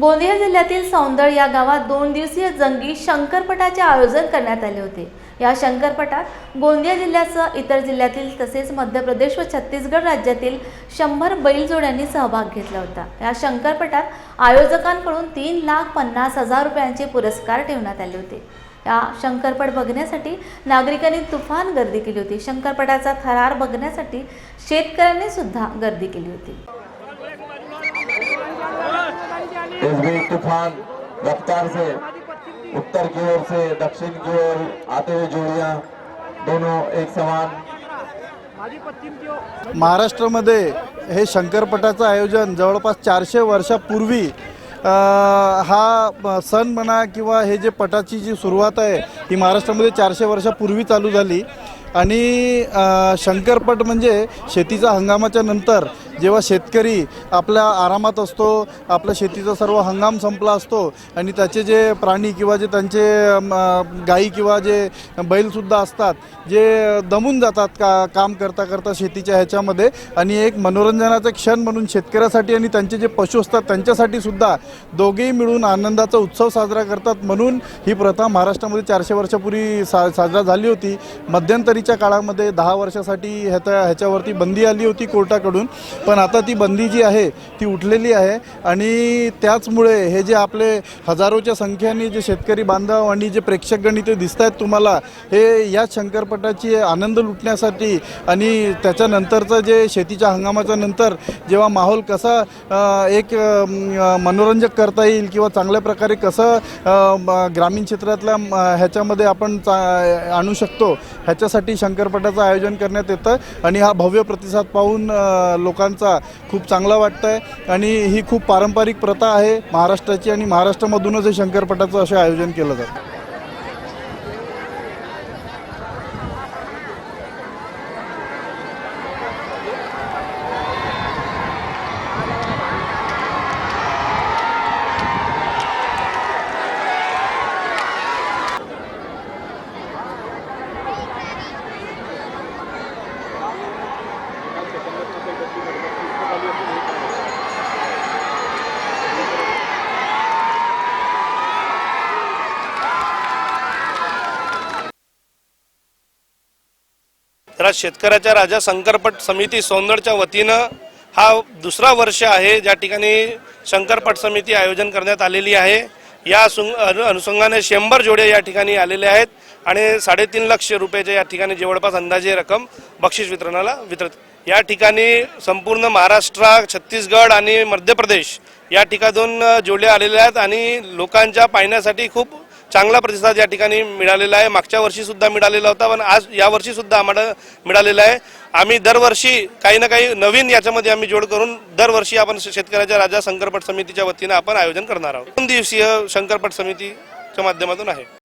गोंदिया जिल्ह्यातील सौंदळ या गावात दोन दिवसीय जंगी शंकरपटाचे आयोजन करण्यात आले होते. या शंकरपटात गोंदिया जिल्ह्यासह इतर जिल्ह्यातील तसेच मध्य प्रदेश व छत्तीसगड राज्यातील शंभर बैलजोड्यांनी सहभाग घेतला होता. या शंकरपटात आयोजकांकडून तीन लाख पन्नास हजार रुपयांचे पुरस्कार ठेवण्यात आले होते. या शंकरपट बघण्यासाठी नागरिकांनी तुफान गर्दी केली होती. शंकरपटाचा थरार बघण्यासाठी शेतकऱ्यांनी सुद्धा गर्दी केली होती. इस बीच तूफान रफ्तार से उत्तर की ओर से दक्षिण की ओर आते हुए जोड़ियां दोनों एक समान। महाराष्ट्रामध्ये हे शंकरपटाचं आयोजन जवळपास चारशे वर्षापूर्वी हा सण म्हणा किंवा हे जे पटाची जी सुरुवात आहे ही महाराष्ट्रामध्ये चारशे वर्षापूर्वी चालू झाली. आणि अ, शंकरपट म्हणजे शेतीचा हंगामाच्या नंतर जेव्हा शेतकरी आपल्या आरामात असतो आपल्या शेतीचा सर्व हंगाम संपला असतो आणि त्याचे जे प्राणी किंवा जे त्यांचे गाई किंवा जे बैलसुद्धा असतात जे दमून जातात का काम करता करता शेतीच्या ह्याच्यामध्ये आणि एक मनोरंजनाचा क्षण म्हणून शेतकऱ्यासाठी आणि त्यांचे जे पशु असतात त्यांच्यासाठी सुद्धा दोघेही मिळून आनंदाचा उत्सव साजरा करतात म्हणून ही प्रथा महाराष्ट्रामध्ये चारशे वर्षापूर्वी सा साजरा झाली होती. मध्यंतरीच्या काळामध्ये दहा वर्षासाठी ह्याच्या ह्याच्यावरती बंदी आली होती कोर्टाकडून. पण पण आता ती बंदी जी आहे ती उठलेली आहे आणि त्याचमुळे हे जे आपले हजारोच्या संख्येने जे शेतकरी बांधव आणि जे प्रेक्षकगण इथे दिसत आहेत तुम्हाला हे या शंकरपटाची आनंद लुटण्यासाठी आणि त्याच्यानंतरचं जे शेतीच्या हंगामाच्या नंतर जेव्हा माहोल कसा एक मनोरंजक करता येईल किंवा चांगल्या प्रकारे कसं ग्रामीण क्षेत्रातल्या ह्याच्यामध्ये आपण चा आणू शकतो ह्याच्यासाठी शंकरपटाचं आयोजन करण्यात येतं आणि हा भव्य प्रतिसाद पाहून लोकांना लोकांचा खूप चांगला वाटतं आहे आणि ही खूप पारंपरिक प्रथा आहे महाराष्ट्राची आणि महाराष्ट्रामधूनच हे शंकरपटाचं असं आयोजन केलं जातं. तर आज शेतकऱ्याच्या राजा शंकरपट समिती सौंदडच्या वतीनं हा दुसरा वर्ष आहे. ज्या ठिकाणी शंकरपट समिती आयोजन करण्यात आलेली आहे. या सुंग- अनु- अनुषंगाने शंभर जोड्या या ठिकाणी आलेल्या आहेत आणि साडेतीन लक्ष रुपयाच्या या ठिकाणी जवळपास अंदाजे रक्कम बक्षीस वितरणाला वितरत या ठिकाणी संपूर्ण महाराष्ट्र छत्तीसगड आणि मध्य प्रदेश या ठिकाणून जोड्या आलेल्या आहेत आणि लोकांच्या पाहण्यासाठी खूप चांगला प्रतिसाद या ठिकाणी मिळालेला आहे. मागच्या वर्षी सुद्धा मिळालेला होता पण आज यावर्षीसुद्धा सुद्धा आम्हाला मिळालेला आहे. आम्ही दरवर्षी काही ना काही नवीन याच्यामध्ये आम्ही जोड करून दरवर्षी आपण शेतकऱ्याच्या राजा शंकरपट समितीच्या वतीनं आपण आयोजन करणार आहोत. दोन दिवसीय शंकरपट समितीच्या माध्यमातून आहे.